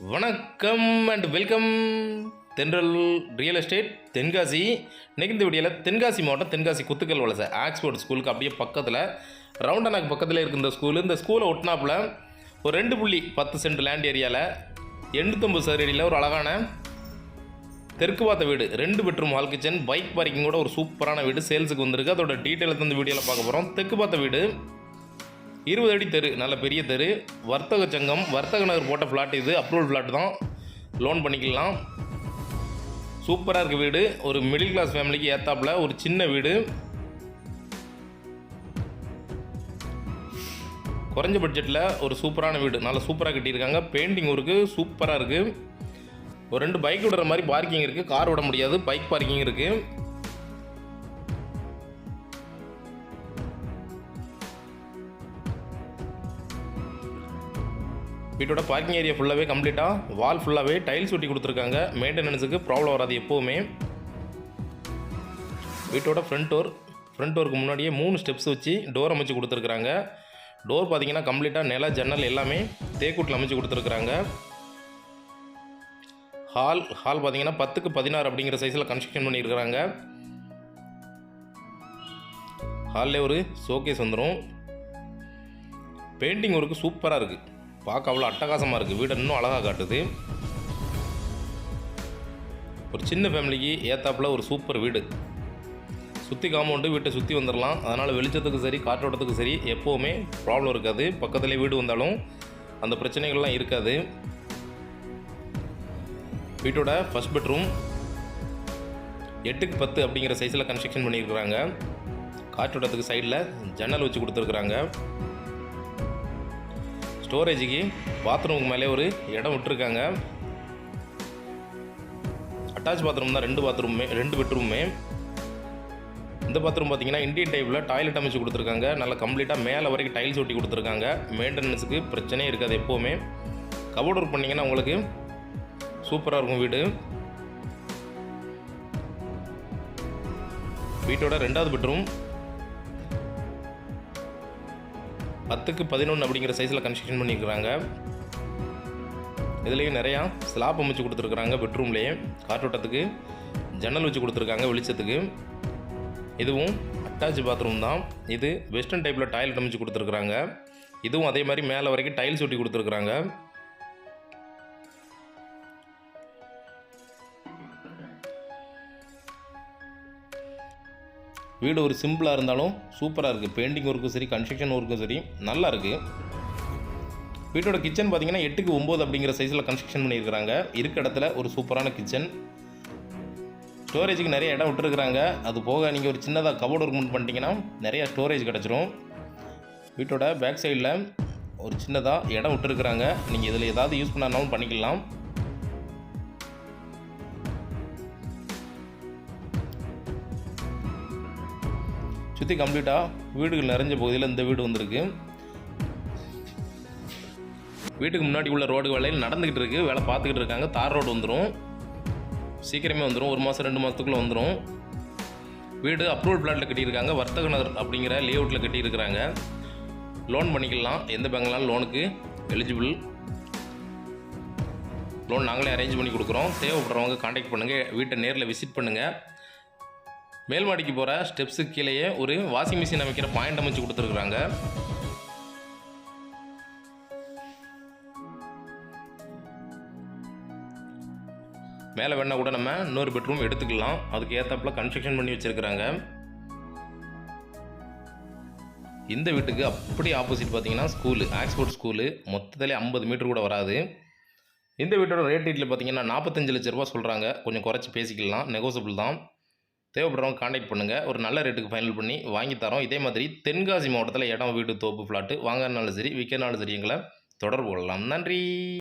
வணக்கம் and welcome Thendral real estate Tenkasi. இன்னைக்கு இந்த வீடியோவில் தென்காசி மாவட்டம் தென்காசி குத்துக்கல் வலசை ஆக்ஸ்போர்ட் ஸ்கூலுக்கு அப்படியே பக்கத்தில் ரவுண்டனாக்கு பக்கத்தில் இருக்க இந்த ஸ்கூலு இந்த ஸ்கூலை ஒட்டினாப்பில் ஒரு ரெண்டு புள்ளி பத்து சென்ட் லேண்ட் ஏரியாவில் எண்ணூற்றம்பது சதுரடியில் ஒரு அழகான தெற்கு பார்த்த வீடு ரெண்டு பெட்ரூம் ஹால் கிச்சன் பைக் பார்க்கிங்கோட ஒரு சூப்பரான வீடு சேல்ஸுக்கு வந்திருக்கு. அதோட டீட்டெயில் இந்த வீடியோவில் பார்க்க போகிறோம் தெற்கு பார்த்த வீடு இருபது அடி தெரு நல்ல பெரிய தெரு. வர்த்தக சங்கம் வர்த்தக நகர் போட்ட ஃப்ளாட் இது அப்ரூவல் ஃப்ளாட் தான். லோன் பண்ணிக்கலாம். சூப்பராக இருக்க வீடு. ஒரு மிடில் கிளாஸ் ஃபேமிலிக்கு ஏத்தாப்பில் ஒரு சின்ன வீடு. குறைஞ்ச பட்ஜெட்டில் ஒரு சூப்பரான வீடு. நல்லா சூப்பராக கட்டியிருக்காங்க. பெயிண்டிங் ஒர்க்கு சூப்பராக இருக்குது ஒரு ரெண்டு பைக் விடுற மாதிரி பார்க்கிங் இருக்குது கார் விட முடியாது. பைக் பார்க்கிங் இருக்குது வீட்டோட பார்க்கிங் ஏரியா ஃபுல்லாகவே கம்ப்ளீட்டாக வால் ஃபுல்லாகவே டைல்ஸ் ஒட்டி கொடுத்துருக்காங்க. மெயின்டெனன்ஸுக்கு ப்ராப்ளம் வராது எப்போவுமே. வீட்டோட ஃப்ரண்ட் டோர் ஃப்ரண்ட் டோருக்கு முன்னாடியே மூணு ஸ்டெப்ஸ் வச்சு டோர் அமைச்சு கொடுத்துருக்குறாங்க. டோர் பார்த்தீங்கன்னா கம்ப்ளீட்டாக நில ஜன்னல் எல்லாமே தேக்கூட்டில் அமைச்சு கொடுத்துருக்குறாங்க. ஹால் ஹால் பார்த்தீங்கன்னா பத்துக்கு பதினாறு அப்படிங்கிற சைஸில் கன்ஸ்ட்ரக்ஷன் பண்ணியிருக்கிறாங்க. ஹாலில் ஒரு ஷோகேஸ் வந்துடும் பெயிண்டிங் ஒர்க்கு சூப்பராக இருக்குது பார்க்க அவ்வளோ அட்டகாசமாக இருக்குது வீடு இன்னும் அழகாக காட்டுது. ஒரு சின்ன ஃபேமிலிக்கு ஏத்தாப்பில் ஒரு சூப்பர் வீடு. சுற்றி காம்பவுண்டு வீட்டை சுற்றி வந்துடலாம் அதனால் வெளிச்சத்துக்கு சரி காற்றோட்டத்துக்கு சரி எப்போவுமே ப்ராப்ளம் இருக்காது. பக்கத்துலேயே வீடு வந்தாலும் அந்த பிரச்சனைகள்லாம் இருக்காது. வீட்டோட ஃபஸ்ட் பெட்ரூம் எட்டுக்கு பத்து அப்படிங்கிற சைஸில் கன்ஸ்ட்ரக்ஷன் பண்ணியிருக்கிறாங்க. காற்றோட்டத்துக்கு சைடில் ஜன்னல் வச்சு கொடுத்துருக்குறாங்க. ஸ்டோரேஜுக்கு பாத்ரூமுக்கு மேலே ஒரு இடம் விட்டுருக்காங்க. அட்டாச் பாத்ரூம் தான் ரெண்டு பாத்ரூமே ரெண்டு பெட்ரூமே இந்த பாத்ரூம் பார்த்தீங்கன்னா இந்தியன் டைப்பில் டாய்லெட் அமைச்சு கொடுத்துருக்காங்க. நல்லா கம்ப்ளீட்டாக மேலே வரைக்கும் டைல்ஸ் ஒட்டி கொடுத்துருக்காங்க. மெயின்டெனன்ஸுக்கு பிரச்சனையே இருக்காது எப்போவுமே. கபோர்ட் ஒர்க் பண்ணிங்கன்னா உங்களுக்கு சூப்பராக இருக்கும் வீடு. வீட்டோட ரெண்டாவது பெட்ரூம் பத்துக்கு பதினொன்று அப்படிங்கிற சைஸில் கன்ஸ்ட்ரக்ஷன் பண்ணியிருக்கிறாங்க. இதுலேயும் நிறையா ஸ்லாப் அமைச்சு கொடுத்துருக்குறாங்க பெட்ரூம்லேயே காற்றோட்டத்துக்கு ஜன்னல் வச்சு கொடுத்துருக்காங்க வெளிச்சத்துக்கு. இதுவும் அட்டாச் பாத்ரூம் தான். இது வெஸ்டர்ன் டைப்பில் டாய்லெட் அமைச்சு கொடுத்துருக்குறாங்க. இதுவும் அதே மாதிரி மேலே வரைக்கும் டைல்ஸ் ஒட்டி கொடுத்துருக்குறாங்க. வீடு ஒரு சிம்பிளாக இருந்தாலும் சூப்பராக இருக்குது பெயிண்டிங் ஒர்க்கும் சரி கன்ஸ்ட்ரக்ஷன் ஒர்க்கும் சரி நல்லா இருக்குது வீட்டோட கிச்சன் பார்த்திங்கன்னா எட்டுக்கு ஒம்பது அப்படிங்கிற சைஸில் கன்ஸ்ட்ரக்ஷன் பண்ணியிருக்கிறாங்க. இருக்க இடத்துல ஒரு சூப்பரான கிச்சன் ஸ்டோரேஜுக்கு நிறைய இடம் விட்டுருக்குறாங்க. அது போக நீங்கள் ஒரு சின்னதாக கபோர்டு ஒர்க் மூவ் பண்ணிட்டீங்கன்னா நிறைய ஸ்டோரேஜ் கிடச்சிரும். வீட்டோட பேக் சைடில் ஒரு சின்னதாக இடம் விட்டுருக்குறாங்க. நீங்கள் இதில் ஏதாவது யூஸ் பண்ணாலும் பண்ணிக்கலாம். சுற்றி கம்ப்ளீட்டாக வீடுகள் நிறைஞ்ச பகுதியில் இந்த வீடு வந்திருக்கு. வீட்டுக்கு முன்னாடி உள்ள ரோடு வேலையில் நடந்துக்கிட்டு இருக்குது வேலை பார்த்துக்கிட்டு இருக்காங்க. தார் ரோடு வந்துடும் சீக்கிரமே வந்துடும் ஒரு மாதம் ரெண்டு மாதத்துக்குள்ளே வந்துடும் வீடு அப்ரூவல் பிளாட்டில் கட்டியிருக்காங்க. வர்த்தக நகர் அப்படிங்கிற லேஅவுட்டில் கட்டியிருக்கிறாங்க. லோன் பண்ணிக்கலாம். எந்த பேங்க்லாம் லோனுக்கு எலிஜிபிள் லோன் நாங்களே அரேஞ்ச் பண்ணி கொடுக்குறோம். தேவைப்படுறவங்க காண்டாக்ட் பண்ணுங்கள் வீட்டை நேரில் விசிட் பண்ணுங்கள் மேல் மாடிக்கு போகிற ஸ்டெப்ஸுக்கு கீழேயே ஒரு வாஷிங் மிஷின் அமைக்கிற பாயிண்ட் அமைச்சு கொடுத்துருக்குறாங்க. மேலே வேணால் கூட நம்ம இன்னொரு பெட்ரூம் எடுத்துக்கலாம். அதுக்கு ஏற்றாப்புல கன்ஸ்ட்ரக்ஷன் பண்ணி வச்சுருக்குறாங்க. இந்த வீட்டுக்கு அப்படி ஆப்போசிட் பார்த்தீங்கன்னா ஸ்கூலு ஆக்ஸ்போர்ட் ஸ்கூலு மொத்தத்திலே ஐம்பது மீட்டர் கூட வராது. இந்த வீட்டோட ரேட் டீட்டில் பார்த்தீங்கன்னா நாற்பத்தஞ்சு லட்ச ரூபா சொல்கிறாங்க கொஞ்சம் குறைச்சி பேசிக்கலாம். நெகோசபிள் தான். தேவைப்படுறவங்க காண்டாக்ட் பண்ணுங்கள் ஒரு நல்ல ரேட்டுக்கு ஃபைனல் பண்ணி வாங்கி தரோம். இதே மாதிரி தென்காசி மாவட்டத்தில் இடம் வீடு தோப்பு ஃப்ளாட்டு வாங்கினாலும் சரி விற்கனாலும் சரி எங்களை தொடர்பு கொள்ளலாம். நன்றி!